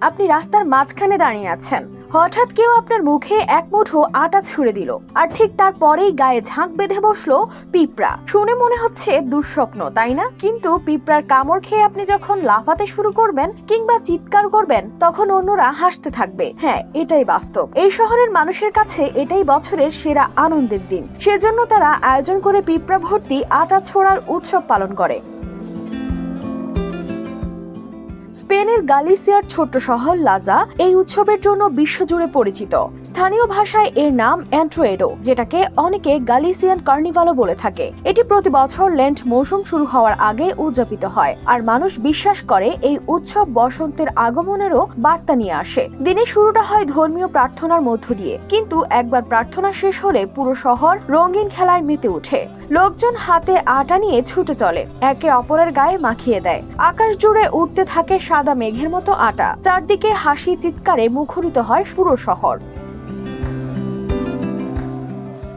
আপনি রাস্তার মাঝখানে দাঁড়িয়ে আছেন। হঠাৎ কেউ আপনার মুখে এক মুঠো আটা ছুঁড়ে দিল। আর ঠিক তারপরেই গায়ে ঝাঁক বেঁধে বসল পিঁপড়া। শুনে মনে হচ্ছে দুঃস্বপ্ন, তাই না? কিন্তু পিঁপড়ার কামড় খেয়ে আপনি যখন লাফাতে শুরু করবেন কিংবা চিৎকার করবেন, তখন অন্যরা হাসতে থাকবে। হ্যাঁ এটাই বাস্তব। এই শহরের মানুষের কাছে এটাই বছরের সেরা আনন্দের দিন। সেজন্য তারা আয়োজন করে পিঁপড়া ভর্তি আটা ছোড়ার উৎসব পালন করে। স্পেনের গালিসিয়ার ছোট্ট শহর লাজা এই উৎসবের জন্য বিশ্বজুড়ে পরিচিত। স্থানীয় ভাষায় এর নাম অ্যান্ট্রোয়েডো যেটাকে অনেকে গালিসিয়ান কার্নিভালও বলে থাকে। এটি প্রতি বছর লেন্ট মৌসুম শুরু হওয়ার আগে উদযাপিত হয়, আর মানুষ বিশ্বাস করে এই উৎসব বসন্তের আগমনেরও বার্তা নিয়ে আসে। দিনের শুরুটা হয় ধর্মীয় প্রার্থনার মধ্য দিয়ে, কিন্তু একবার প্রার্থনা শেষ হলে পুরো শহর রঙিন খেলায় মেতে ওঠে। লোকজন হাতে আটা নিয়ে ছুটে চলে, একে অপরের গায়ে মাখিয়ে দেয়। আকাশ জুড়ে উঠতে থাকে সাদা মেঘের মতো আটা। চারদিকে হাসি চিৎকারে মুখরিত হয় পুরো শহর।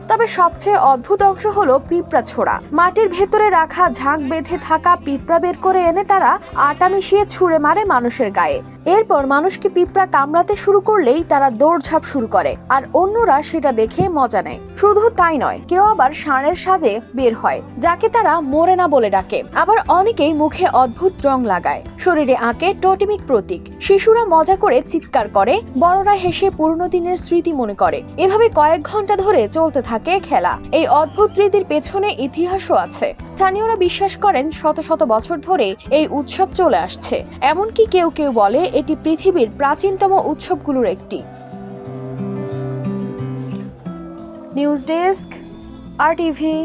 তবে সবচেয়ে অদ্ভুত অংশ হলো পিঁপড়া ছোড়া। মাটির ভেতরে রাখা ঝাঁক বেঁধে থাকা পিঁপড়া বের করে এনে তারা আটা মিশিয়ে ছুঁড়ে মারে মানুষের গায়ে। এরপর মানুষকে পিঁপড়া কামড়াতে শুরু করলেই তারা দৌড়ঝাঁপ শুরু করে, আর অন্যরা সেটা দেখে মজা নেয়। শুধু তাই নয়, কেউ আবার ষাঁড়ের সাজে বের হয়, যাকে তারা মোরে না বলে ডাকে। আবার অনেকেই মুখে অদ্ভুত রং লাগায়। শরীরে আঁকে টোটেমিক প্রতীক। শিশুরা মজা করে চিৎকার করে, বড়রা হেসে পুরনো দিনের স্মৃতি মনে করে। এভাবে কয়েক ঘণ্টা ধরে চলতে থাকে খেলা। এই অদ্ভুত রীতির পেছনে ইতিহাসও আছে। স্থানীয়রা বিশ্বাস করেন, শত শত বছর ধরে এই উৎসব চলে আসছে। এমনকি কেউ কেউ বলে, এটি পৃথিবীর প্রাচীনতম উৎসবগুলোর একটি। নিউজ ডেস্ক, আর টিভি